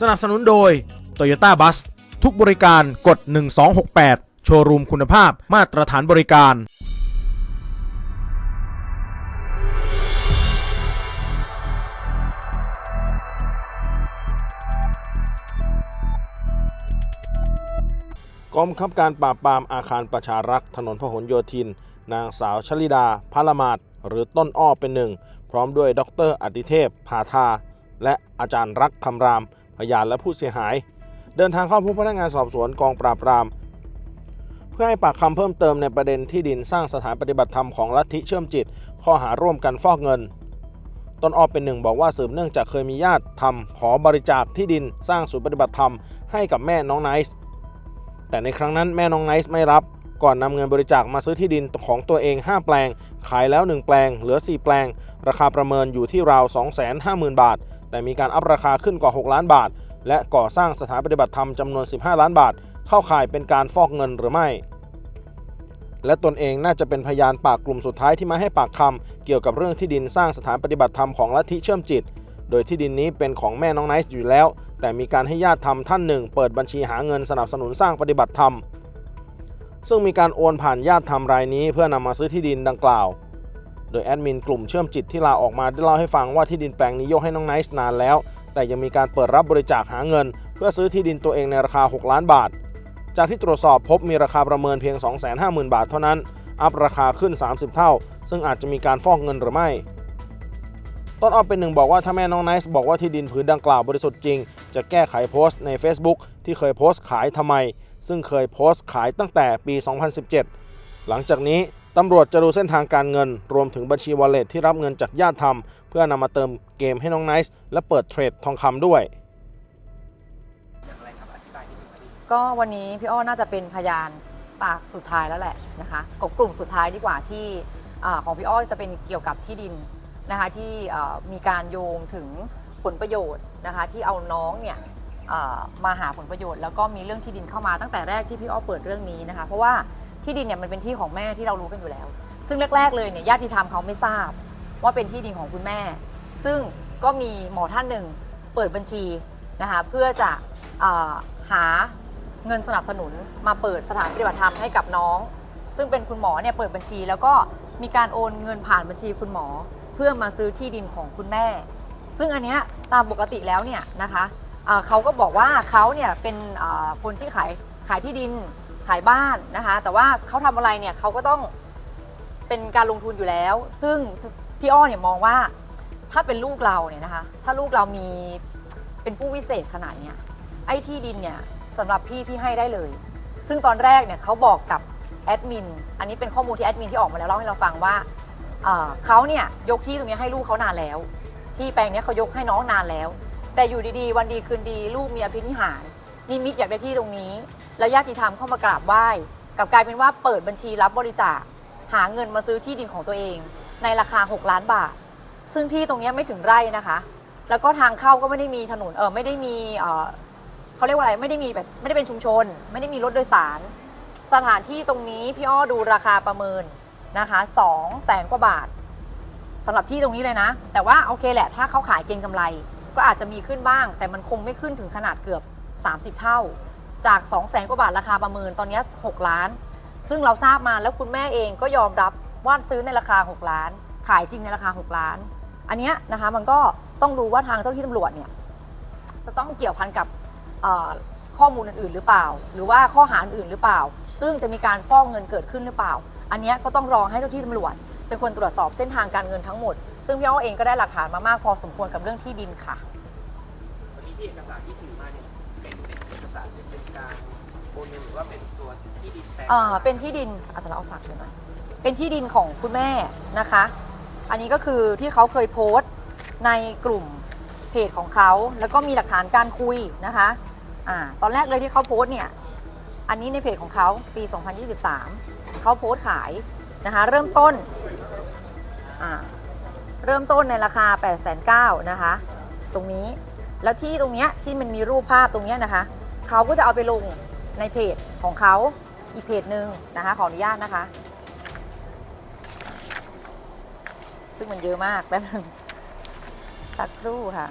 สนับสนุนโดย Toyota Bus ทุกบริการกด 1268 โชว์รูมคุณภาพมาตรฐานบริการ กองบังคับการปราบปรามอาคารประชารักษ์ถนนพหลโยธิน นางสาวชลิดาพาลมาดหรือต้นอ้อเป็นหนึ่ง พร้อมด้วยดรอติเทพ พาทา และอาจารย์รักคำราม พยานและผู้เสียหาย เดินทางเข้าพบพนักงานสอบสวนกองปราบปราม เพื่อให้ปากคำเพิ่มเติมในประเด็นที่ดินสร้างสถานปฏิบัติธรรมของลัทธิเชื่อมจิต ข้อหาร่วมกันฟอกเงินต้นอ้อเป็นหนึ่งบอกว่าสืบเนื่องจากเคยมีญาติทำขอบริจาคที่ดินสร้างศูนย์ปฏิบัติธรรมให้กับแม่น้องไนซ์แต่ในครั้งนั้นแม่น้องไนซ์ไม่รับ ก่อนนำเงินบริจาคมาซื้อที่ดินของตัวเอง 5 แปลง ขายแล้ว 1 แปลง เหลือ 4 แปลง ราคาประเมินอยู่ที่ราว 250,000 บาท แต่มีการอัพราคาขึ้นกว่า 6 ล้านบาท และก่อสร้างสถานปฏิบัติธรรมจำนวน 15 ล้านบาท เข้าข่ายเป็นการฟอกเงินหรือไม่ และตนเองน่าจะเป็นพยานปากกลุ่มสุดท้ายที่มาให้ปากคำเกี่ยวกับเรื่องที่ดินสร้างสถานปฏิบัติธรรมของลัทธิเชื่อมจิต โดยที่ดินนี้เป็นของแม่น้องไนซ์อยู่แล้ว แต่มีการให้ญาติทำท่านหนึ่ง เปิดบัญชีหาเงินสนับสนุนสร้างปฏิบัติธรรมซึ่งมีการโอนผ่านญาติทำรายนี้เพื่อนำมาซื้อที่ดินดังกล่าว ดยแอดมินกลุ่มเชื่อมจิตที่ลาออกมาได้เล่าให้ฟังว่าที่ดินแปลงนี้ยกให้น้องไนซ์นานแล้ว แต่ยังมีการเปิดรับบริจาคหาเงิน เพื่อซื้อที่ดินตัวเองในราคา 6 ล้านบาท จากที่ตรวจสอบพบมีราคาประเมินเพียง 250,000 บาทเท่านั้น อัพราคาขึ้น 30 เท่า ซึ่งอาจจะมีการฟอกเงินหรือไม่ต้นอ้อเป็นหนึ่งบอกว่าถ้าแม่น้องไนซ์บอกว่าที่ดินผืนดังกล่าวบริสุทธิ์จริง จะแก้ไขโพสต์ใน Facebook ที่เคยโพสต์ขายทำไม ซึ่งเคยโพสต์ขายตั้งแต่ปี 2017 หลังจากนี้ ตำรวจจะดูเส้นทางการเงิน รวมถึงบัญชีวอลเล็ตที่รับเงินจากญาติทำเพื่อนำมาเติมเกมให้น้องไนซ์และเปิดเทรดทองคำด้วย ก็วันนี้พี่อ้อน่าจะเป็นพยานปากสุดท้ายแล้วแหละนะคะของกลุ่มสุดท้ายดีกว่าที่ของพี่อ้อจะเป็นเกี่ยวกับที่ดินนะคะที่มีการโยงถึงผลประโยชน์นะคะที่เอาน้องเนี่ยมาหาผลประโยชน์ แล้วก็มีเรื่องที่ดินเข้ามาตั้งแต่แรกที่พี่อ้อเปิดเรื่องนี้นะคะเพราะว่า ที่ดินเนี่ยมันเป็นที่ของแม่ที่เรารู้กันอยู่แล้ว ซึ่งแรก ๆ เลยเนี่ยญาติธรรมเขาไม่ทราบ ว่าเป็นที่ดินของคุณแม่ ซึ่งก็มีหมอท่านหนึ่งเปิดบัญชีนะคะเพื่อจะอหาเงินสนับสนุนมาเปิดสถานปฏิบัติธรรมให้กับน้อง ซึ่งเป็นคุณหมอเนี่ยเปิดบัญชี แล้วก็มีการโอนเงินผ่านบัญชีคุณหมอ เพื่อมาซื้อที่ดินของคุณแม่ ซึ่งอันเนี้ยตามปกติแล้วเนี่ยนะคะเขาก็บอกว่าเขาเนี่ยเป็นคนที่ขายขายที่ดิน ขายบ้านนะคะ แต่ว่าเขาทำอะไรเนี่ยเขาก็ต้องเป็นการลงทุนอยู่แล้ว ซึ่งพี่อ้อเนี่ยมองว่าถ้าเป็นลูกเราเนี่ยนะคะ ถ้าลูกเรามีเป็นผู้วิเศษขนาดเนี้ยไอ้ที่ดินเนี่ยสำหรับพี่พี่ให้ได้เลย ซึ่งตอนแรกเนี่ยเขาบอกกับแอดมิน อันนี้เป็นข้อมูลที่แอดมินที่ออกมาแล้วเล่าให้เราฟังว่าเขาเนี่ยยกที่ตรงนี้ให้ลูกเขานานแล้ว ที่แปลงเนี้ยเขายกให้น้องนานแล้ว แต่อยู่ดีๆ วันดีคืนดี ลูกมีอภินิหาร นิมิตอยากได้ที่ตรงนี้ แล้วญาติธรรมเข้ามากราบไหว้กลับกลายเป็นว่าเปิดบัญชีรับบริจาค หาเงินมาซื้อที่ดินของตัวเอง ในราคา 6 ล้านบาท ซึ่งที่ตรงนี้ไม่ถึงไร่นะคะ แล้วก็ทางเข้าก็ไม่ได้มีถนนเออไม่ได้มีเออเขาเรียกว่าอะไรไม่ได้มีแบบไม่ได้เป็นชุมชน ไม่ได้มีรถโดยสาร สถานที่ตรงนี้พี่อ้อดูราคาประเมินนะคะสองแสนกว่าบาทสำหรับที่ตรงนี้เลยนะ แต่ว่าโอเคแหละถ้าเขาขายเก็งกำไร ก็อาจจะมีขึ้นบ้าง แต่มันคงไม่ขึ้นถึงขนาดเกือบ 30 เท่า จาก 2 0 0แสนกว่าบาทราคาประเมินตอนนี้ 6 ล้าน ซึ่งเราทราบมาแล้วคุณแม่เองก็ยอมรับว่าซื้อในราคา 6 ล้าน ขายจริงในราคา 6 ล้าน อันนี้นะคะมันก็ต้องดูว่าทางเจ้าหน้าที่ตำรวจเนี่ยจะต้องเกี่ยวพันกับข้อมูลอื่นๆหรือเปล่า หรือว่าข้อหาอื่นหรือเปล่า ซึ่งจะมีการฟ้องเงินเกิดขึ้นหรือเปล่า อันนี้ก็ต้องรอให้เจ้าที่ตำรวจ เป็นคนตรวจสอบเส้นทางการเงินทั้งหมด ซึ่งพี่อ้อเองก็ได้หลักฐานมามากพอสมควรกับเรื่องที่ดินค่ะวันนี้ที่เอกสารที่ถือมาเนี่ย เป็นเป็นเอกสารเป็นการโอนเงินหรือว่าเป็นตัวที่ดินแปลงเอ่อเป็นที่ดินอาจจะเราเอาฝากดูหน่อยเป็นที่ดินของคุณแม่นะคะ อันนี้ก็คือที่เขาเคยโพสต์ในกลุ่มเพจของเขา แล้วก็มีหลักฐานการคุยนะคะอ่าตอนแรกเลยที่เขาโพสต์เนี่ย อันนี้ในเพจของเขาปี 2023 เขาโพสต์ขายนะคะ เริ่มต้นอ่าเริ่มต้นในราคา 8 9 0 0 0นะคะ ตรงนี้ แล้วที่ตรงเนี้ยที่มันมีรูปภาพตรงเนี้ยนะคะ เขาก็จะเอาไปลงในเพจของเขาอีกเพจหนึ่งนะคะ ขออนุญาตนะคะ ซึ่งมันเยอะมากแป๊บนึงสักครู่ค่ะ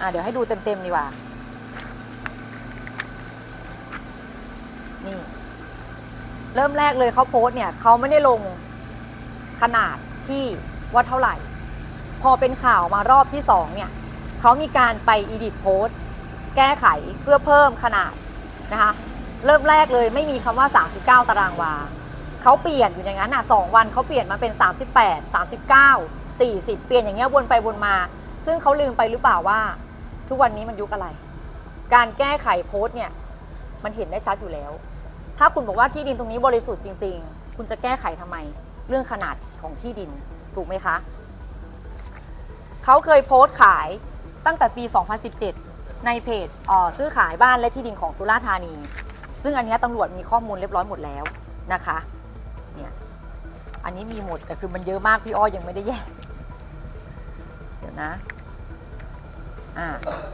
อะ เดี๋ยวให้ดูเต็มๆดีกว่า นี่ เริ่มแรกเลยเขาโพสต์เนี่ยเขาไม่ได้ลงขนาดที่ว่าเท่าไหร่ พอเป็นข่าวมารอบที่สองเนี่ยเขามีการไปอีดิทโพสต์แก้ไขเพื่อเพิ่มขนาดนะคะเริ่มแรกเลยไม่มีคำว่า 39 ตารางวาเขาเปลี่ยนอยู่อย่างนั้นอะสองวันเขาเปลี่ยนมาเป็น 38 39 40 เปลี่ยนอย่างเงี้ยวนไปวนมา ซึ่งเขาลืมไปหรือเปล่าว่า ทุกวันนี้มันยุคอะไร การแก้ไขโพสต์เนี่ยมันเห็นได้ชัดอยู่แล้ว ถ้าคุณบอกว่าที่ดินตรงนี้บริสุทธิ์จริง ๆ คุณจะแก้ไขทำไม เรื่องขนาดของที่ดินถูกไหมคะ เขาเคยโพสต์ขายตั้งแต่ปี 2017 ในเพจเซื้อขายบ้านและที่ดินของสุราษฎร์ธานี ซึ่งอันนี้ตำรวจมีข้อมูลเรียบร้อยหมดแล้วนะคะเนี่ยอันนี้มีหมดแต่คือมันเยอะมากพี่อ้อยยังไม่ได้แยกเดี๋ยวนะอ่า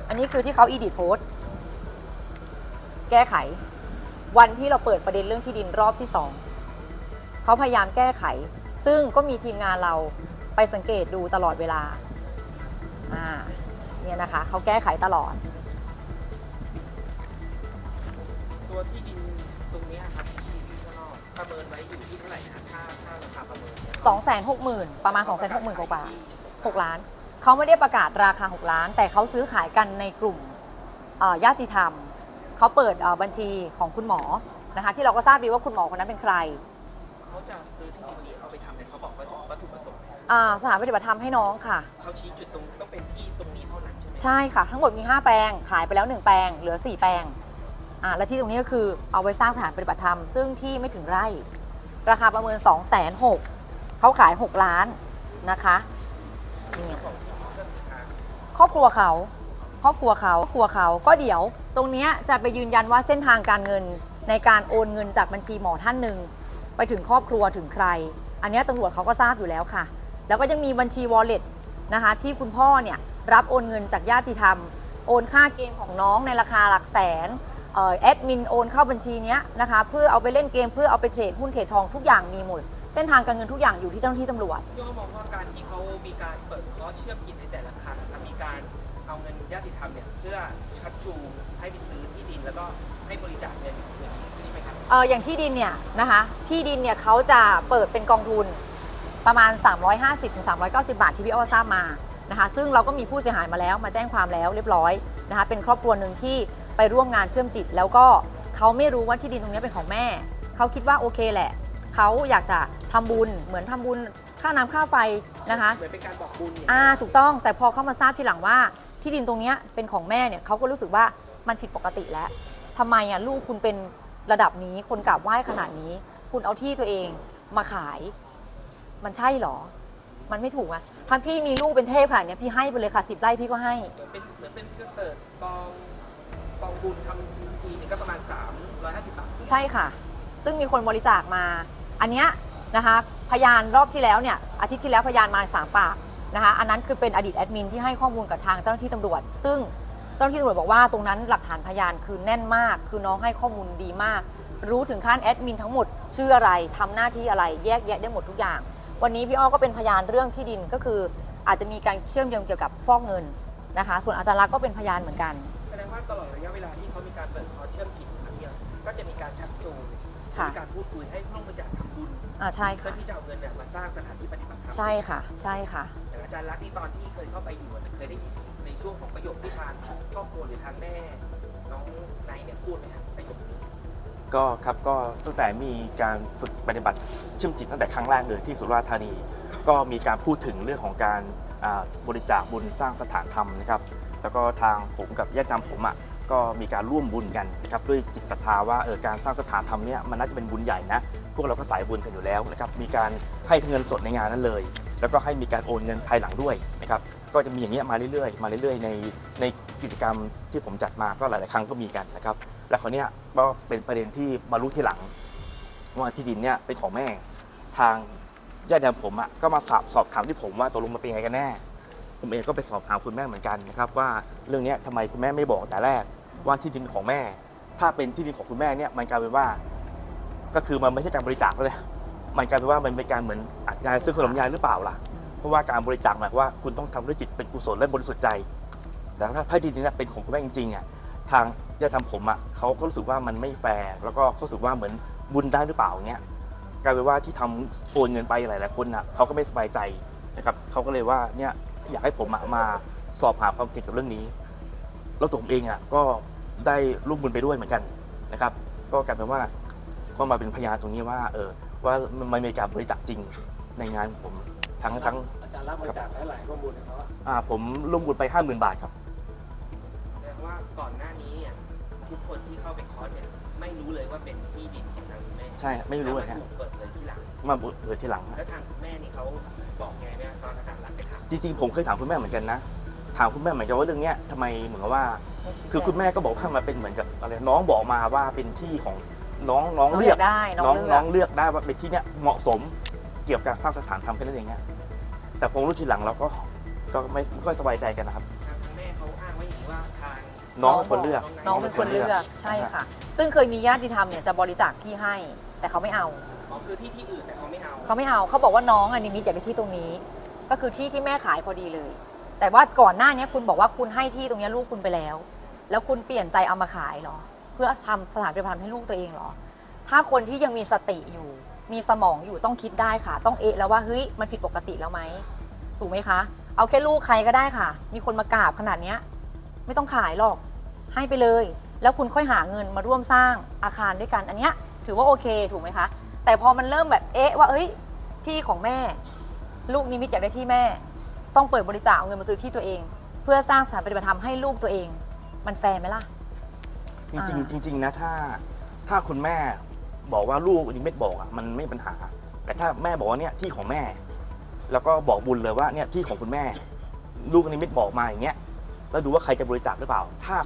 อันนี้คือที่เขาอีดิทโพสต์แก้ไข วันที่เราเปิดประเด็นเรื่องที่ดินรอบที่สองเขาพยายามแก้ไข ซึ่งก็มีทีมงานเราไปสังเกตดูตลอดเวลา เนี่ยนะคะเขาแก้ไขตลอด ตัวที่ดินตรงเนี้ยครับที่ที่ข้างนอกประเมินไว้อยู่ที่เท่าไหร่นะค่าค่าราคาประเมินเนี่ย260,000 ประมาณ 260,000กว่าๆ6ล้าน เขาไม่ได้ประกาศราคา 6 ล้าน แต่เขาซื้อขายกันในกลุ่มเอ่อญาติธรรม เขาเปิดเอ่อบัญชีของคุณหมอนะคะที่เราก็ทราบดีว่าคุณหมอคนนั้นเป็นใคร เขาจะซื้อที่ดินนี้เอาไปทำอะไรเขาบอกว่าวัตถุประสงค์อ่าสถานปฏิบัติธรรมให้น้องค่ะ เขาชี้จุด ใช่ค่ะ ทั้งหมดมี 5 แปลง ขายไปแล้ว 1 แปลง เหลือ 4 แปลงอ่าและที่ตรงนี้ก็คือเอาไว้สร้างสถานปฏิบัติธรรม ซึ่งที่ไม่ถึงไร่ ราคาประเมิน 2 6 0 0 0เขาขาย 6 ล้านนะคะนี่ครอบครัวเขาครอบครัวเขาครอบครัวเขาก็เดี๋ยว ตรงนี้จะไปยืนยันว่าเส้นทางการเงินในการโอนเงินจากบัญชีหมอท่านหนึ่งไปถึงครอบครัวถึงใคร อันนี้ตำรวจเขาก็ทราบอยู่แล้วค่ะ แล้วก็ยังมีบัญชี wallet นะคะที่คุณพ่อเนี่ย รับโอนเงินจากญาติธรรม โอนค่าเกมของน้องในราคาหลักแสนเอ่อแอดมินโอนเข้าบัญชีเนี้ยนะคะเพื่อเอาไปเล่นเกมเพื่อเอาไปเทรดหุ้นเทรดทองทุกอย่างมีหมด เส้นทางการเงินทุกอย่างอยู่ที่เจ้าหน้าที่ตำรวจพี่อ้อมองว่าการที่เขามีการเปิดคอร์สเชื่อมจิตในแต่ละครั้งนะครับมีการเอาเงินญาติธรรมเนี่ยเพื่อชักจูงให้ไปซื้อที่ดินแล้วก็ให้บริจาคเงินเงินใช่ไหมครับเอออย่างที่ดินเนี่ยนะคะที่ดินเนี่ยเขาจะเปิดเป็นกองทุนประมาณ 350-390 บาทที่พี่อ้อทราบมา นะคะ ซึ่งเราก็มีผู้เสียหายมาแล้ว มาแจ้งความแล้วเรียบร้อยนะคะ เป็นครอบครัวหนึ่งที่ไปร่วมงานเชื่อมจิต แล้วก็เขาไม่รู้ว่าที่ดินตรงนี้เป็นของแม่ เขาคิดว่าโอเคแหละ เขาอยากจะทำบุญ เหมือนทำบุญค่าน้ำค่าไฟนะคะเหมือนเป็นการบอกบุญอ่าถูกต้อง แต่พอเขามาทราบทีหลังว่าที่ดินตรงนี้เป็นของแม่เนี่ยเขาก็รู้สึกว่ามันผิดปกติแล้วทำไมอะลูกคุณเป็นระดับนี้คนกราบไหว้ขนาดนี้ คุณเอาที่ตัวเองมาขาย มันใช่หรอ มันไม่ถูกอะถ้าพี่มีลูกเป็นเทพขนาดเนี้ยพี่ให้ไปเลยค่ะสิบไร่พี่ก็ให้ เหมือนเป็นเหมือนเป็นเครื่องเปิดกองกองบุญทำทีนึงก็ประมาณ350บาทใช่ค่ะ ซึ่งมีคนบริจาคมา อันเนี้ยนะคะ พยานรอบที่แล้วเนี่ย อาทิตย์ที่แล้วพยานมาสามปากนะคะ อันนั้นคือเป็นอดีตแอดมินที่ให้ข้อมูลกับทางเจ้าหน้าที่ตำรวจ ซึ่งเจ้าหน้าที่ตำรวจบอกว่าตรงนั้นหลักฐานพยานคือแน่นมาก คือน้องให้ข้อมูลดีมาก รู้ถึงขั้นแอดมินทั้งหมดชื่ออะไรทำหน้าที่อะไร แยกแยะได้หมดทุกอย่าง วันนี้พี่อ้อก็เป็นพยานเรื่องที่ดินก็คืออาจจะมีการเชื่อมโยงเกี่ยวกับฟอกเงินนะคะ ส่วนอาจารย์ลักษณ์ก็เป็นพยานเหมือนกัน แสดงว่าตลอดระยะเวลาที่เขามีการเปิดคอร์สเชื่อมจิตครั้งเนี้ยก็จะมีการชักจูงค่ะ มีการพูดคุยให้ร่วมบริจาคทำบุญอ่าใช่เพื่อค่ะ ที่จะเอาเงินเนี่ยมาสร้างสถานที่ปฏิบัติธรรมใช่ค่ะ ใช่ค่ะ อย่างอาจารย์รักษณ์นี่ตอนที่เคยเข้าไปอยู่อะเคยได้ยินในช่วงของประโยคที่ทางครอบครัวหรือทางแม่น้องไนท์เนี่ยพูดไหมครับประโยคนี้ ก็ครับก็ตั้งแต่มีการฝึกปฏิบัติเชื่อมจิตตั้งแต่ครั้งแรกเลยที่สุราษฎร์ธานี ก็มีการพูดถึงเรื่องของการอ่าบริจาคบุญสร้างสถานธรรมนะครับ แล้วก็ทางผมกับญาติธรรมผมอะก็มีการร่วมบุญกันนะครับด้วยจิตศรัทธาว่าเออการสร้างสถานธรรมเนี่ยมันน่าจะเป็นบุญใหญ่นะพวกเราก็สายบุญกันอยู่แล้วนะครับมีการให้เงินสดในงานนั้นเลย แล้วก็ให้มีการโอนเงินภายหลังด้วยนะครับก็จะมีอย่างเงี้ยมาเรื่อยๆ มาเรื่อยๆ ในในกิจกรรมที่ผมจัดมาก็หลายๆ ครั้งก็มีกันนะครับ แล้วคราวนี้ก็เป็นประเด็นที่มารู้ทีหลังว่าที่ดินเนี่ยเป็นของแม่ ทางญาติผมอะก็มาสอบสอบถามที่ผมว่าตกลงมันเป็นยังไงกันแน่ ผมเองก็ไปสอบถามคุณแม่เหมือนกันนะครับว่าเรื่องนี้ยทำไมคุณแม่ไม่บอกแต่แรกว่าที่ดินของแม่ ถ้าเป็นที่ดินของคุณแม่เนี่ยมันกลายเป็นว่า ก็คือมันไม่ใช่การบริจาคเลยมันกลายเป็นว่ามันเป็นการเหมือนอัดยาซื้อขนมยายหรือเปล่าล่ะเพราะว่าการบริจาคหมายว่าคุณต้องทำด้วยจิตเป็นกุศลและบริสุทธิ์ใจแต่ถ้าถ้าดินนี้เป็นของคุณแม่จริงๆอะ ทางญาติธรรมผมอะเขาก็รู้สึกว่ามันไม่แฟร์แล้วก็เขารู้สึกว่าเหมือนบุญได้หรือเปล่าเงี้ยกลายเป็นว่าที่ทำโอนเงินไปหลายๆคนอะเขาก็ไม่สบายใจนะครับเขาก็เลยว่าเนี่ยอยากให้ผมอะมาสอบหาความจริงกับเรื่องนี้ แล้วตัวผมเองอะก็ได้ร่วมบุญไปด้วยเหมือนกันนะครับ ก็กลายเป็นว่าก็มาเป็นพยานตรงนี้ว่า เออว่ามันมีการบริจาคจริงในงานผมทั้งทั้งอาจารย์รับบริจาคเท่าไหร่ข้อมูลของเขาอะอ่าผมร่วมบุญไปห้าหมื่นบาทครับแสดง ว่าก่อนหน้านี้เนี่ยทุกคนที่เข้าไปคอร์สเนี่ยไม่รู้เลยว่าเป็นที่ดินของทางคุณแม่ใช่ไม่รู้เลยแล้วฮะมาถูกเปิดเลยที่หลังมาเปิดทีหลังฮะแล้วทางคุณแม่นี่เขาบอกไงไหมตอนอาจารย์รักไปถามจริงๆผมเคยถามคุณแม่เหมือนกันนะถามคุณแม่เหมือนกันว่าเรื่องเนี้ยทำไมเหมือนกับว่าไม่ชี้แจงคือคุณแม่ก็บอกว่ามันเป็นเหมือนกับอะไรน้องบอกมาว่าเป็นที่ของน้องน้องน้องเลืเลืออกกได้น้น้อองงเลืน้ออกงเลือกได้ว่าเป็นที่เนี้ยเหมาะสมเกี่ยวกับการสร้างสถานทำแค่นั้นเองฮะแต่ผมรู้ทีหลังเราก็ก็ไม่ไม่ค่อยสบายใจกันนะครับ น้องเป็นคนเลือกน้องเป็นคนเลือกใช่ค่ะ ซึ่งเคยมีญาติธรรมเนี่ยจะบริจาคที่ให้ แต่เขาไม่เอาอ๋อคือที่ที่อื่นแต่เขาไม่เอาเขาไม่เอาเขาบอกว่าน้องอะนิมิตอยากได้ที่ตรงนี้ ก็คือที่ที่แม่ขายพอดีเลย แต่ว่าก่อนหน้านี้คุณบอกว่าคุณให้ที่ตรงนี้ลูกคุณไปแล้ว แล้วคุณเปลี่ยนใจเอามาขายเหรอ เพื่อทำสถานปฏิบัติธรรมให้ลูกตัวเองเหรอ ถ้าคนที่ยังมีสติอยู่ มีสมองอยู่ต้องคิดได้ค่ะ ต้องเอะแล้วว่าเฮ้ยมันผิดปกติแล้วไหมถูกไหมคะ เอาแค่ลูกใครก็ได้ค่ะ มีคนมากราบขนาดเนี้ยไม่ต้องขายหรอก ให้ไปเลย แล้วคุณค่อยหาเงินมาร่วมสร้างอาคารด้วยกันอันเนี้ยถือว่าโอเคถูกไหมคะ แต่พอมันเริ่มแบบเอ๊ะว่าเอ้ยที่ของแม่ ลูกนิมิตอยากได้ที่แม่ ต้องเปิดบริจาคเอาเงินมาซื้อที่ตัวเอง เพื่อสร้างสถานปฏิบัติธรรมให้ลูกตัวเอง มันแฟร์ไหมล่ะ จริงอ่า ๆจริงๆนะถ้าถ้าคุณแม่บอกว่าลูกนิมิตบอกอะมันไม่มีปัญหา แต่ถ้าแม่บอกว่าเนี่ยที่ของแม่ แล้วก็บอกบุญเลยว่าเนี่ยที่ของคุณแม่ ลูกนิมิตบอกมาอย่างเงี้ยแล้วดูว่าใครจะบริจาคหรือเปล่า ถ้า